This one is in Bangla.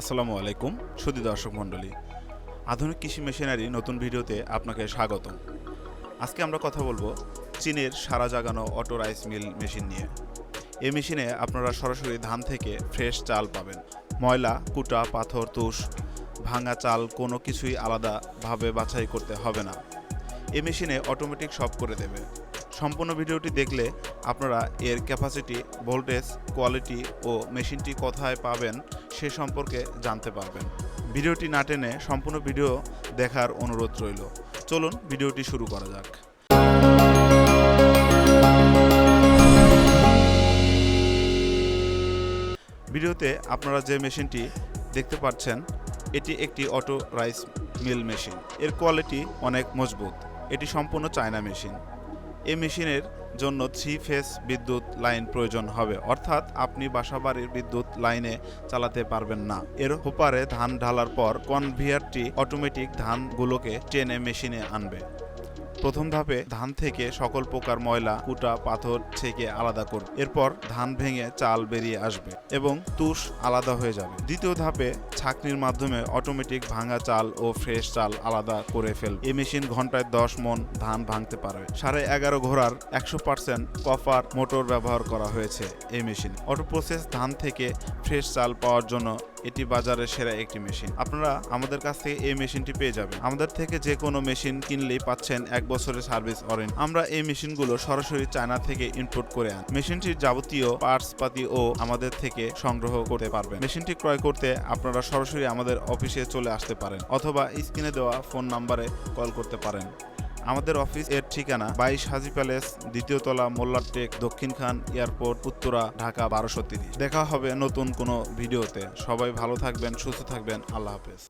আসসালামু আলাইকুম সুদী দর্শক মণ্ডলী। আধুনিক কৃষি মেশিনারি নতুন ভিডিওতে আপনাকে স্বাগত আজকে আমরা কথা বলব চীনের সারা জাগানো অটো রাইস মিল মেশিন নিয়ে। এই মেশিনে আপনারা সরাসরি ধান থেকে ফ্রেশ চাল পাবেন। ময়লা, কুটা, পাথর, তুষ, ভাঙা চাল, কোনো কিছুই আলাদাভাবে বাছাই করতে হবে না। এই মেশিনে অটোমেটিক সব করে দেবে। সম্পূর্ণ ভিডিওটি দেখলে আপনারা এর ক্যাপাসিটি ভোল্টেজ কোয়ালিটি ও মেশিনটি কোথায় পাবেন সে সম্পর্কে জানতে পারবেন। ভিডিওটি না টেনে সম্পূর্ণ ভিডিও দেখার অনুরোধ রইল। চলুন ভিডিওটি শুরু করা যাক। ভিডিওতে আপনারা যে মেশিনটি দেখতে পাচ্ছেন, এটি একটি অটো রাইস মিল মেশিন এর কোয়ালিটি অনেক মজবুত। এটি সম্পূর্ণ চায়না মেশিন এই মেশিনের জন্য থ্রি ফেস বিদ্যুৎ লাইন প্রয়োজন হবে। অর্থাৎ আপনি বাসাবাড়ির বিদ্যুৎ লাইনে চালাতে পারবেন না। এর হোপারে ধান ঢালার পর কনভিয়ারটি অটোমেটিক ধানগুলোকে টেনে মেশিনে আনবে। প্রথম ধাপে ধান থেকে সকল প্রকার ময়লা, কুটা, পাথর থেকে আলাদা করবে এরপর ধান ভেঙে চাল বেরিয়ে আসবে এবং তুষ আলাদা হয়ে যাবে। দ্বিতীয় ধাপে ছাকনির মাধ্যমে অটোমেটিক ভাঙা চাল ও ফ্রেশ চাল আলাদা করে ফেলবে। এই মেশিন ঘন্টায় দশ মন ধান ভাঙতে পারবে সাড়ে এগারো ঘোড়ার একশো পার্সেন্ট কপার মোটর ব্যবহার করা হয়েছে এই মেশিন অটো প্রসেস ধান থেকে ফ্রেশ চাল পাওয়ার জন্য এটি বাজারের সেরা একটি মেশিন। আপনারা আমাদের কাছ থেকে এই মেশিনটি পেয়ে যাবেন। আমাদের থেকে যে কোনো মেশিন কিনলেই পাচ্ছেন এক বছরের সার্ভিস ওয়ারেন্টি। আমরা এই মেশিনগুলো সরাসরি চায়না থেকে ইনপুট করে আন। মেশিনটির যাবতীয় পার্টস, পাতি ও আমাদের থেকে সংগ্রহ করতে পারবেন। মেশিনটি ক্রয় করতে আপনারা সরাসরি আমাদের অফিসে চলে আসতে পারেন অথবা স্ক্রিনে দেওয়া ফোন নাম্বারে কল করতে পারেন। আমাদের অফিস এর ঠিকানা বাইশ হাজি প্যালেস, দ্বিতীয় তলা মোল্লারটেক দক্ষিণ খান এয়ারপোর্ট, উত্তরা, ঢাকা বারোশো তিরিশ। দেখা হবে নতুন কোনো ভিডিওতে। সবাই ভালো থাকবেন, সুস্থ থাকবেন। আল্লাহ হাফেজ।